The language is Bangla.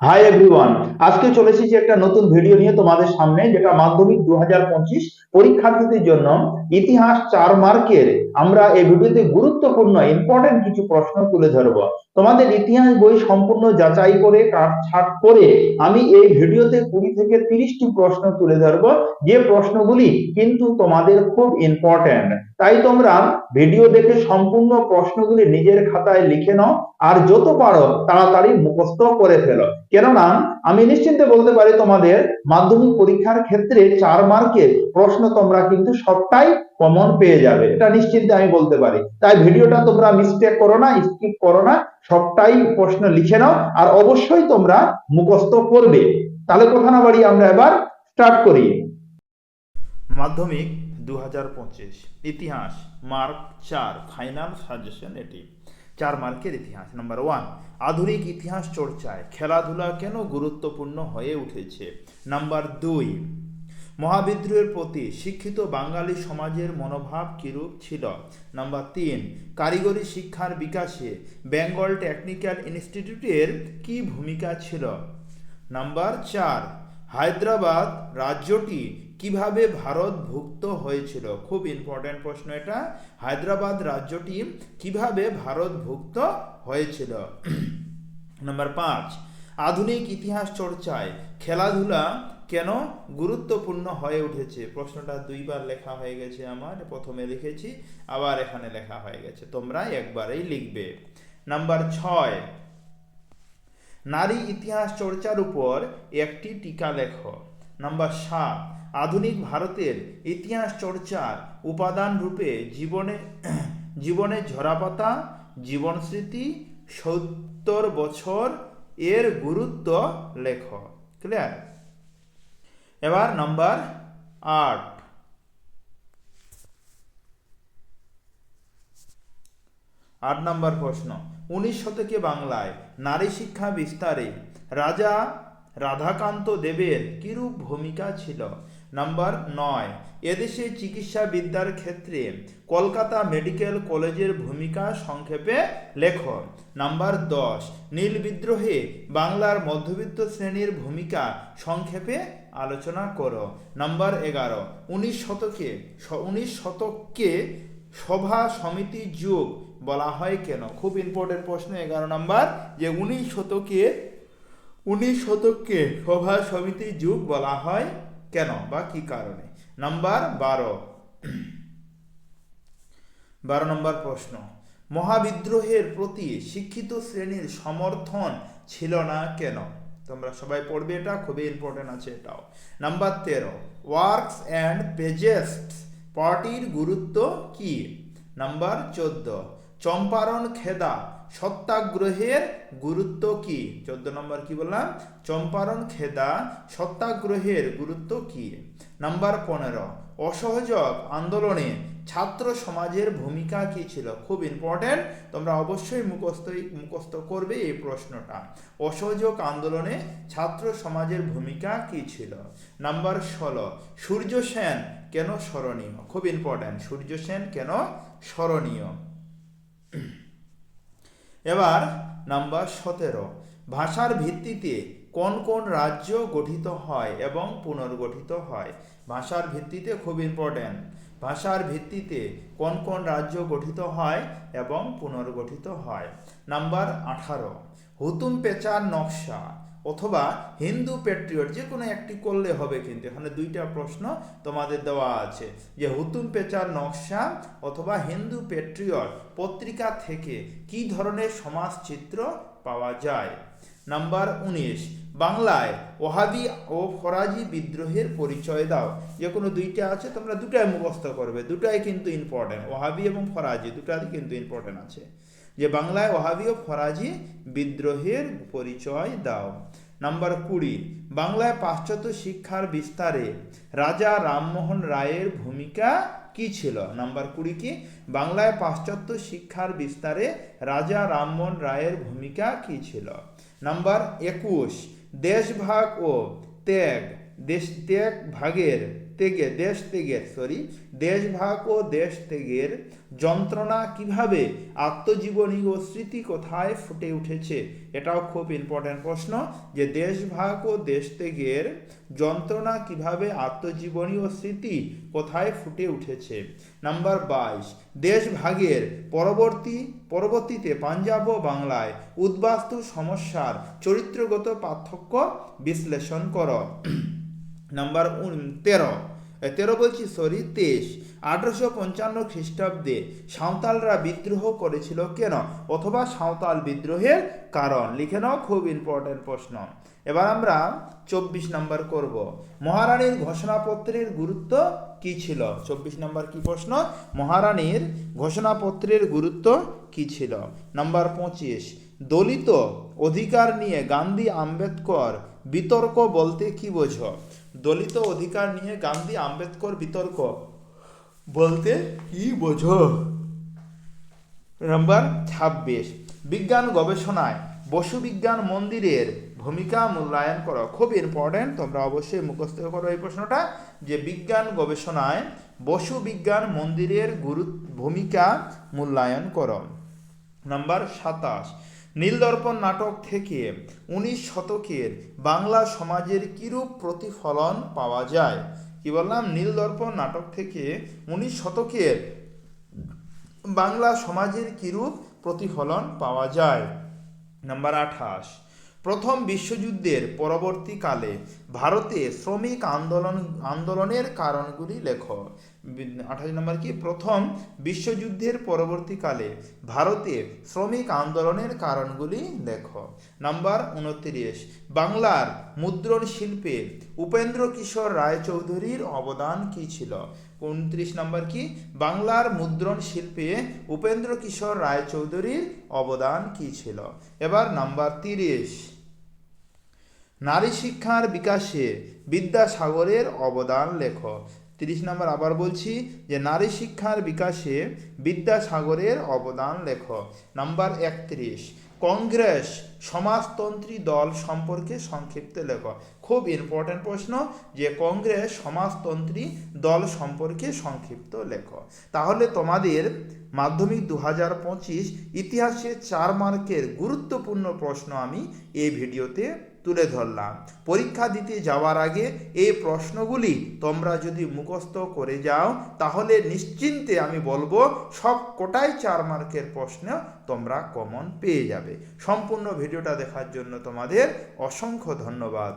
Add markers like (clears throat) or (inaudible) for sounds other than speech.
হাই এভরিওয়ান আজকে চলে এসেছি একটা নতুন ভিডিও নিয়ে তোমাদের সামনে, যেটা মাধ্যমিক দু পরীক্ষার্থীদের জন্য ইতিহাস চার মার্কের। আমরা এই ভিডিওতে গুরুত্বপূর্ণ ইম্পর্টেন্ট কিছু প্রশ্ন তুলে ধরব। তোমাদের ইতিহাস বই সম্পূর্ণ যাচাই করে, কাটছাট করে আমি এই ভিডিওতে কুড়ি থেকে তিরিশটি প্রশ্ন তুলে ধরব। যে প্রশ্নগুলি কিন্তু তোমাদের খুব ইম্পর্টেন্ট তাই তোমরা ভিডিও দেখে সম্পূর্ণ প্রশ্নগুলি নিজের খাতায় লিখে নাও আর যত পারো তাড়াতাড়ি মুখস্থ করে ফেলো। কেননা আমি নিশ্চিন্তে বলতে পারি তোমাদের মাধ্যমিক পরীক্ষার ক্ষেত্রে চার মার্কের প্রশ্ন তোমরা কিন্তু সবটাই কমন পেয়ে যাবে। এটা নিশ্চিন্তে আমি বলতে পারি। তাই ভিডিওটা তোমরা মিস্টেক করো না স্কিপ করো না, সবটাই প্রশ্ন লিখে নাও আর অবশ্যই তোমরা মুখস্থ করবে। তাহলে কথা না বাড়ি আমরা এবার স্টার্ট করি। মাধ্যমিক দু হাজার পঁচিশ। ইতিহাস, মার্ক চার, ফাইনাল সাজেশন এটি। চার মার্কের ইতিহাস, নাম্বার ওয়ান। আধুনিক ইতিহাস চর্চায় খেলাধুলা কেন গুরুত্বপূর্ণ হয়ে উঠেছে? নাম্বার দুই। মহাবিদ্রোহের প্রতি শিক্ষিত বাঙালি সমাজের মনোভাব কিরূপ ছিল? নাম্বার তিন। কারিগরি শিক্ষার বিকাশে বেঙ্গল টেকনিক্যাল ইনস্টিটিউটের কি ভূমিকা ছিল? নাম্বার চার। হায়দ্রাবাদ রাজ্যটি কীভাবে ভারতভুক্ত হয়েছিল? খুব ইম্পর্টেন্ট প্রশ্ন এটা। হায়দ্রাবাদ রাজ্যটি কীভাবে ভারতভুক্ত হয়েছিল? (clears throat) নাম্বার পাঁচ, আধুনিক ইতিহাস চর্চায় খেলাধুলা কেন গুরুত্বপূর্ণ হয়ে উঠেছে? প্রশ্নটা দুইবার লেখা হয়ে গেছে আমার, প্রথমে লিখেছি, আবার এখানে লেখা হয়ে গেছে। তোমরা একবারেই লিখবে। নাম্বার ছয়, নারী ইতিহাস চর্চার উপর একটি টিকা লেখ। নাম্বার সাত আধুনিক ভারতের ইতিহাস চর্চার উপাদান রূপে জীবনে (clears throat) জীবনে ঝরাপাতা, জীবন স্মৃতি, সত্তর বছর এর গুরুত্ব লেখ। ক্লিয়ার এবার নাম্বার আট। আট নম্বর প্রশ্ন। উনিশ শতকে বাংলায় নারী শিক্ষা বিস্তারে রাজা রাধাকান্ত দেবের কিরূপ ভূমিকা ছিল? নাম্বার নয়। এদেশে চিকিৎসা বিদ্যার ক্ষেত্রে কলকাতা মেডিকেল কলেজের ভূমিকা সংক্ষেপে লেখ নাম্বার দশ, নীল বিদ্রোহে বাংলার মধ্যবিত্ত শ্রেণির ভূমিকা সংক্ষেপে আলোচনা করো। নাম্বার এগারো, উনিশ শতকে উনিশ শতককে সভা সমিতি যুগ বলা হয় কেন? খুব ইম্পর্টেন্ট প্রশ্ন, এগারো নাম্বার, যে উনিশ শতকে, উনিশ শতককে সভা সমিতি যুগ বলা হয় কেন বা কি কারণে? নাম্বার বারো। বারো নম্বর প্রশ্ন। মহাবিদ্রোহের প্রতি শিক্ষিত শ্রেণির সমর্থন ছিল না কেন? তোমরা সবাই পড়বে এটা, খুবই ইম্পর্টেন্ট আছে এটাও। নাম্বার তেরো। ওয়ার্কস অ্যান্ড পেজেস্ট পার্টির গুরুত্ব কি? নাম্বার চোদ্দ। চম্পারণ খেদা সত্যাগ্রহের গুরুত্ব কি? চোদ্দ নম্বর কি বললাম? চম্পারণ খেদা সত্যাগ্রহের গুরুত্ব কি? নাম্বার পনেরো, অসহযোগ আন্দোলনে ছাত্র সমাজের ভূমিকা কি ছিল? খুব ইম্পর্টেন্ট তোমরা অবশ্যই মুখস্থ মুখস্থ করবে এই প্রশ্নটা। অসহযোগ আন্দোলনে ছাত্র সমাজের ভূমিকা কি ছিল? নাম্বার ষোলো, সূর্য সেন কেন স্মরণীয়? খুব ইম্পর্টেন্ট সূর্য সেন কেন স্মরণীয়? এবার নাম্বার সতেরো। ভাষার ভিত্তিতে কোন কোন রাজ্য গঠিত হয় এবং পুনর্গঠিত হয়? ভাষার ভিত্তিতে খুব ইম্পর্টেন্ট ভাষার ভিত্তিতে কোন কোন রাজ্য গঠিত হয় এবং পুনর্গঠিত হয়? নাম্বার আঠারো। হুতুম পেচার নকশা। অথবা হিন্দু পেট্রিয়ট যে কোনো একটি করলে হবে কিন্তু। এখানে দুইটা প্রশ্ন তোমাদের দেওয়া আছে। যে হুতুম পেচার নকশা অথবা হিন্দু পেট্রিয়ট পত্রিকা থেকে কি ধরনের সমাজ চিত্র পাওয়া যায়? নাম্বার উনিশ, বাংলায় ওহাবি ও ফরাজি বিদ্রোহের পরিচয় দাও। যে কোনো দুইটা আছে, তোমরা দুটাই মুখস্থ করবে। দুটাই কিন্তু ইম্পর্টেন্ট ওহাবি এবং ফরাজি দুটাই কিন্তু ইম্পর্টেন্ট আছে। যে বাংলায় ওহাবি ও ফরাজি বিদ্রোহের পরিচয় দাও। নাম্বার কুড়ি, বাংলায় পাশ্চাত্য শিক্ষার বিস্তারে রাজা রামমোহন রায়ের ভূমিকা কি ছিল? নাম্বার কুড়ি কি, বাংলায় পাশ্চাত্য শিক্ষার বিস্তারে রাজা রামমোহন রায়ের ভূমিকা কি ছিল? নাম্বার একুশ দেশভাগ ও ত্যাগ, দেশ ত্যাগ ভাগের ত্যাগে দেশ ত্যাগের সরি দেশভাগ ও দেশ ত্যাগের যন্ত্রণা কীভাবে আত্মজীবনী ও স্মৃতি কোথায় ফুটে উঠেছে? এটাও খুব ইম্পর্ট্যান্ট প্রশ্ন, যে দেশভাগ ও দেশ ত্যাগের যন্ত্রণা কীভাবে আত্মজীবনী ও স্মৃতি কোথায় ফুটে উঠেছে? নাম্বার বাইশ দেশভাগের পরবর্তী, পরবর্তীতে পাঞ্জাব ও বাংলায় উদ্বাস্তু সমস্যার চরিত্রগত পার্থক্য বিশ্লেষণ করো। নাম্বার তেরো। তেরো বলছি সরি তেইশ। আঠারোশো পঞ্চান্ন খ্রিস্টাব্দে সাঁওতালরা বিদ্রোহ করেছিল কেন? অথবা সাঁওতাল বিদ্রোহের কারণ? লিখে নাও, খুব ইম্পর্টেন্ট প্রশ্ন। এবার আমরা চব্বিশ নাম্বার করব। মহারানীর ঘোষণাপত্রের গুরুত্ব কি ছিল? চব্বিশ নাম্বার কি প্রশ্ন? মহারানীর ঘোষণাপত্রের গুরুত্ব কি ছিল? নাম্বার পঁচিশ। দলিত অধিকার নিয়ে গান্ধী আম্বেদকর বিতর্ক বলতে কি বোঝো? দলিত অধিকার নিয়ে গান্ধী আম্বেদকর বিতর্ক। বলতে কি বোঝো? নাম্বার ছাব্বিশ। বিজ্ঞান গবেষণায় বসু বিজ্ঞান মন্দিরের ভূমিকা মূল্যায়ন করো। খুব ইম্পর্টেন্ট তোমরা অবশ্যই মুখস্থ করো এই প্রশ্নটা, যে বিজ্ঞান গবেষণায় বসু বিজ্ঞান মন্দিরের গুরু ভূমিকা মূল্যায়ন করো। নাম্বার সাতাশ। নীলদর্পণ নাটক থেকে উনিশ শতকের বাংলা সমাজের কিরূপ প্রতিফলন পাওয়া যায়? কি বললাম? নীলদর্পণ নাটক থেকে উনিশ শতকের বাংলা সমাজের কিরূপ প্রতিফলন পাওয়া যায়? নাম্বার আঠাশ। প্রথম বিশ্বযুদ্ধের পরবর্তীকালে ভারতে শ্রমিক আন্দোলন, আন্দোলনের কারণগুলি লেখো। আঠাশ নম্বর কি? প্রথম, বিশ্বযুদ্ধের পরবর্তীকালে ভারতে শ্রমিক আন্দোলনের কারণগুলি লেখো। নাম্বার উনত্রিশ, বাংলার মুদ্রণ শিল্পে উপেন্দ্র কিশোর রায়চৌধুরীর অবদান কি ছিল? উনত্রিশ নম্বর কি? বাংলার মুদ্রণ শিল্পে উপেন্দ্র কিশোর রায়চৌধুরীর অবদান কি ছিল? এবার নাম্বার তিরিশ। নারী শিক্ষার বিকাশে বিদ্যাসাগরের অবদান লেখ। তিরিশ নম্বর আবার বলছি যে, নারী শিক্ষার বিকাশে বিদ্যাসাগরের অবদান লেখ। নাম্বার একত্রিশ, কংগ্রেস সমাজতন্ত্রী দল সম্পর্কে সংক্ষিপ্ত লেখ। খুব ইম্পর্টেন্ট প্রশ্ন যে, কংগ্রেস সমাজতন্ত্রী দল সম্পর্কে সংক্ষিপ্ত লেখ। তাহলে তোমাদের মাধ্যমিক দু হাজার পঁচিশ ইতিহাসে চার মার্কের গুরুত্বপূর্ণ প্রশ্ন আমি এই ভিডিওতে তুলে ধরলাম। পরীক্ষা দিতে যাওয়ার আগে এই প্রশ্নগুলি তোমরা যদি মুখস্থ করে যাও, তাহলে নিশ্চিন্তে আমি বলব, সব কোটাই চার মার্কের প্রশ্ন তোমরা কমন পেয়ে যাবে। সম্পূর্ণ ভিডিওটা দেখার জন্য তোমাদের অসংখ্য ধন্যবাদ।